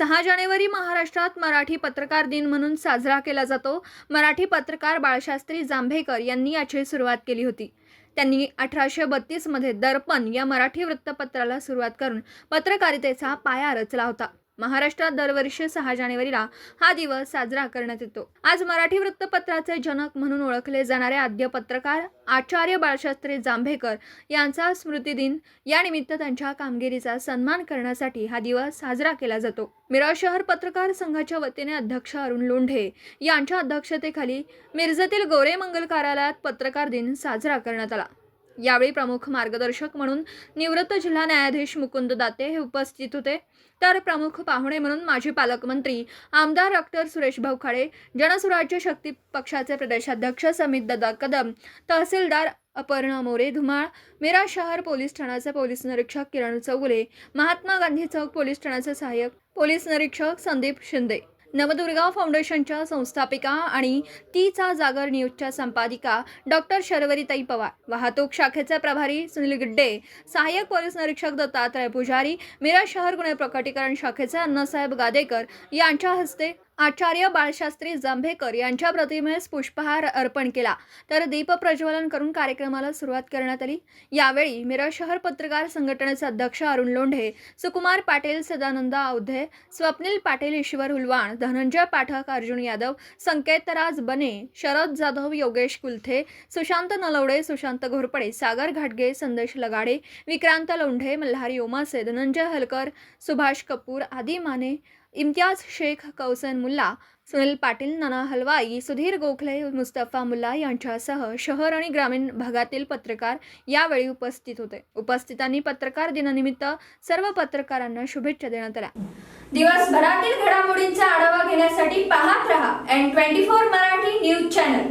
सहा जानेवारी महाराष्ट्रात मराठी पत्रकार दिन म्हणून साजरा केला जातो. मराठी पत्रकार बाळशास्त्री जांभेकर यांनी याची सुरुवात केली होती. त्यांनी अठराशे बत्तीसमध्ये दर्पण या मराठी वृत्तपत्राला सुरुवात करून पत्रकारितेचा पाया रचला होता. महाराष्ट्रात दरवर्षी सहा जानेवारीला हा दिवस साजरा करण्यात येतो. आज मराठी वृत्तपत्राचे जनक म्हणून ओळखले जाणारे आद्य पत्रकार आचार्य बाळशास्त्री जांभेकर यांचा स्मृतिदिन यानिमित्त त्यांच्या कामगिरीचा सन्मान करण्यासाठी हा दिवस साजरा केला जातो. मिरज शहर पत्रकार संघाच्या वतीने अध्यक्ष अरुण लोंढे यांच्या अध्यक्षतेखाली मिरजेतील गोरे मंगल कार्यालयात पत्रकार दिन साजरा करण्यात आला. यावेळी प्रमुख मार्गदर्शक म्हणून निवृत्त जिल्हा न्यायाधीश मुकुंद दाते हे उपस्थित होते. तर प्रमुख पाहुणे म्हणून माजी पालकमंत्री आमदार डॉक्टर सुरेश भाऊ खाडे जनसुराज्य शक्ती पक्षाचे प्रदेशाध्यक्ष समित दादा कदम तहसीलदार अपर्णा मोरे धुमाळ मिरा शहर पोलीस ठाण्याचे पोलीस निरीक्षक किरण चौगुले महात्मा गांधी चौक पोलीस ठाण्याचे सहाय्यक पोलीस निरीक्षक संदीप शिंदे. नवदुर्गा फाउंडेशनच्या संस्थापिका आणि तीचा जागर न्यूजच्या संपादिका डॉक्टर शर्वरीताई पवार. वाहतूक शाखेचे प्रभारी सुनील गिड्डे सहाय्यक पोलीस निरीक्षक दत्तात्रय पुजारी मिरज शहर गुन्हे प्रकटीकरण शाखेचे अण्णासाहेब गादेकर यांच्या हस्ते आचार्य बाळशास्त्री जांभेकर यांच्या प्रतिमेस पुष्पहार अर्पण केला. तर दीप प्रज्वलन करून कार्यक्रमाला सुरुवात करण्यात आली. यावेळी मिरज शहर पत्रकार संघटनेचे अध्यक्ष अरुण लोंढे सुकुमार पाटील सदानंद अवधे स्वप्नील पाटील ईश्वर हुलवाण धनंजय पाठक अर्जुन यादव संकेतराज बने शरद जाधव योगेश कुलथे सुशांत नलवडे सुशांत घोरपडे सागर घाटगे संदेश लगाडे विक्रांत लोंढे मल्हारी ओमासे धनंजय हलकर सुभाष कपूर आदी माने इम्तियाज शेख कौसन मुल्ला सुनील पाटील नाना हलवाई सुधीर गोखले मुस्तफा मुल्ला यांच्यासह शहर आणि ग्रामीण भागातील पत्रकार यावेळी उपस्थित होते. उपस्थितांनी पत्रकार दिनानिमित्त सर्व पत्रकारांना शुभेच्छा देण्यात आल्या. दिवसभरातील घडामोडींचा आढावा घेण्यासाठी पाहत रहा N twenty four Marathi news channel